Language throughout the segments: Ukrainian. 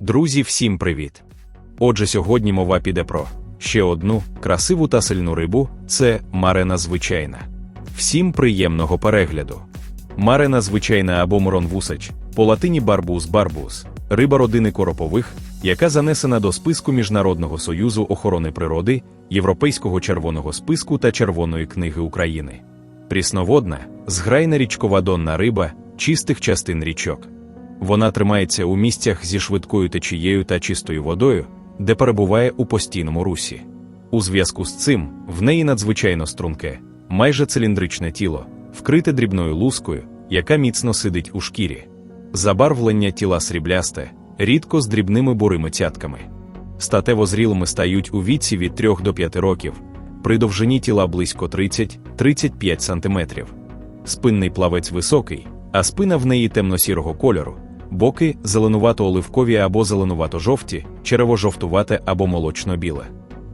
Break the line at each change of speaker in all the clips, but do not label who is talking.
Друзі, всім привіт! Отже, сьогодні мова піде про ще одну красиву та сильну рибу це марена звичайна. Всім приємного перегляду. Марена звичайна або мурон вусач, по латині барбус барбус, риба родини коропових, яка занесена до списку Міжнародного союзу охорони природи, Європейського червоного списку та Червоної книги України. Прісноводна, зграйна річкова донна риба чистих частин річок. Вона тримається у місцях зі швидкою течією та чистою водою, де перебуває у постійному русі. У зв'язку з цим в неї надзвичайно струнке, майже циліндричне тіло, вкрите дрібною лускою, яка міцно сидить у шкірі. Забарвлення тіла сріблясте, рідко з дрібними бурими цятками. Статево зрілими стають у віці від 3 до 5 років, при довжині тіла близько 30-35 см. Спинний плавець високий, а спина в неї темно-сірого кольору, боки зеленувато-оливкові або зеленувато-жовті, черево-жовтувате або молочно-біле.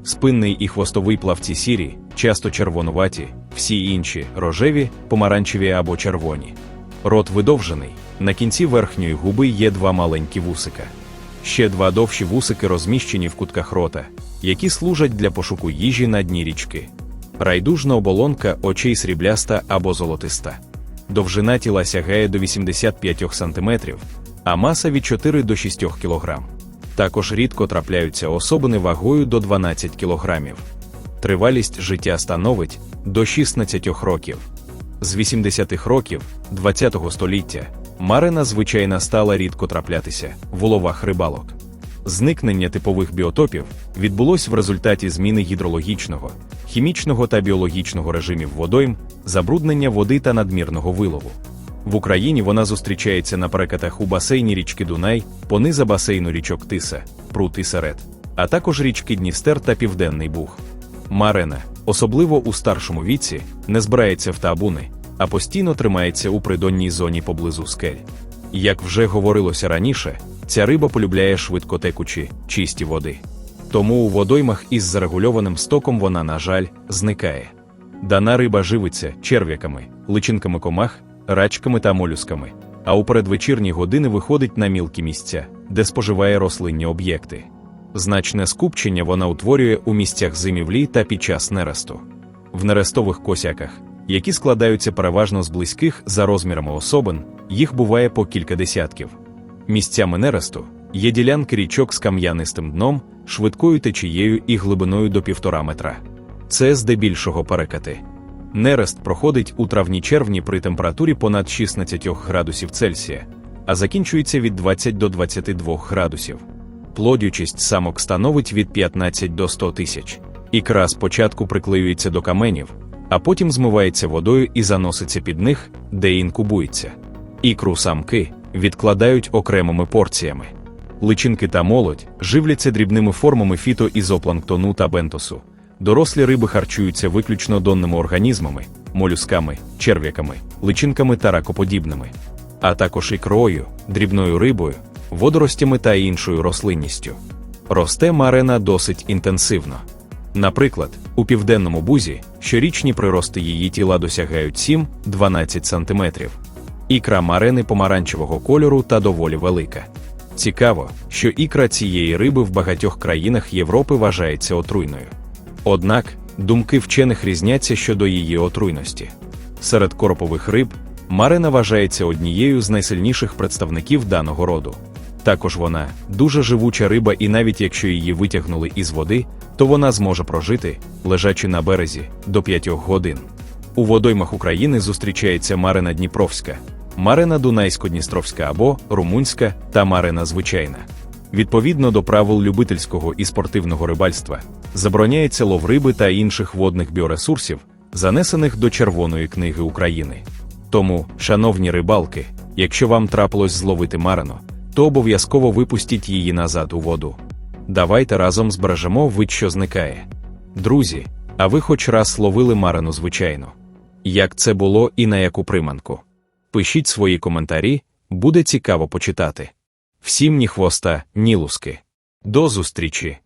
Спинний і хвостовий плавці сірі, часто червонуваті, всі інші рожеві, помаранчеві або червоні. Рот видовжений, на кінці верхньої губи є два маленькі вусика. Ще два довші вусики розміщені в кутках рота, які служать для пошуку їжі на дні річки. Райдужна оболонка очей срібляста або золотиста. Довжина тіла сягає до 85 см, а маса від 4 до 6 кг. Також рідко трапляються особини вагою до 12 кг. Тривалість життя становить до 16 років. З 80-х років ХХ століття марина звичайно стала рідко траплятися в уловах рибалок. Зникнення типових біотопів відбулось в результаті зміни гідрологічного, хімічного та біологічного режимів водойм, забруднення води та надмірного вилову. В Україні вона зустрічається на перекатах у басейні річки Дунай, пониза басейну річок Тиса, Прут і Серед, а також річки Дністер та Південний Буг. Марена, особливо у старшому віці, не збирається в табуни, а постійно тримається у придонній зоні поблизу скель. Як вже говорилося раніше, ця риба полюбляє швидкотекучі, чисті води. Тому у водоймах із зарегульованим стоком вона, на жаль, зникає. Дана риба живиться черв'яками, личинками комах, рачками та молюсками, а у передвечірні години виходить на мілкі місця, де споживає рослинні об'єкти. Значне скупчення вона утворює у місцях зимівлі та під час нересту. В нерестових косяках, які складаються переважно з близьких за розмірами особин, їх буває по кілька десятків. Місцями нересту є ділянки річок з кам'янистим дном, швидкою течією і глибиною до півтора метра. Це здебільшого перекати. Нерест проходить у травні-червні при температурі понад 16 градусів Цельсія, а закінчується від 20 до 22 градусів. Плодючість самок становить від 15 до 100 тисяч. Ікра спочатку приклеюється до каменів, а потім змивається водою і заноситься під них, де інкубується. Ікру самки відкладають окремими порціями. Личинки та молодь живляться дрібними формами фітоізопланктону та бентосу. Дорослі риби харчуються виключно донними організмами, молюсками, черв'яками, личинками та ракоподібними, а також ікрою, дрібною рибою, водоростями та іншою рослинністю. Росте марена досить інтенсивно. Наприклад, у південному бузі щорічні прирости її тіла досягають 7-12 см. Ікра марени помаранчевого кольору та доволі велика. Цікаво, що ікра цієї риби в багатьох країнах Європи вважається отруйною. Однак думки вчених різняться щодо її отруйності. Серед коропових риб марена вважається однією з найсильніших представників даного роду. Також вона дуже живуча риба, і навіть якщо її витягнули із води, то вона зможе прожити, лежачи на березі, до 5 годин. У водоймах України зустрічається марина Дніпровська, марина Дунайсько-Дністровська або румунська та марина звичайна. Відповідно до правил любительського і спортивного рибальства, забороняється лов риби та інших водних біоресурсів, занесених до Червоної книги України. Тому, шановні рибалки, якщо вам трапилось зловити марину, то обов'язково випустіть її назад у воду. Давайте разом збережемо вид, що зникає. Друзі, а ви хоч раз ловили марину звичайно. Як це було і на яку приманку? Пишіть свої коментарі, буде цікаво почитати. Всім ні хвоста, ні луски. До зустрічі!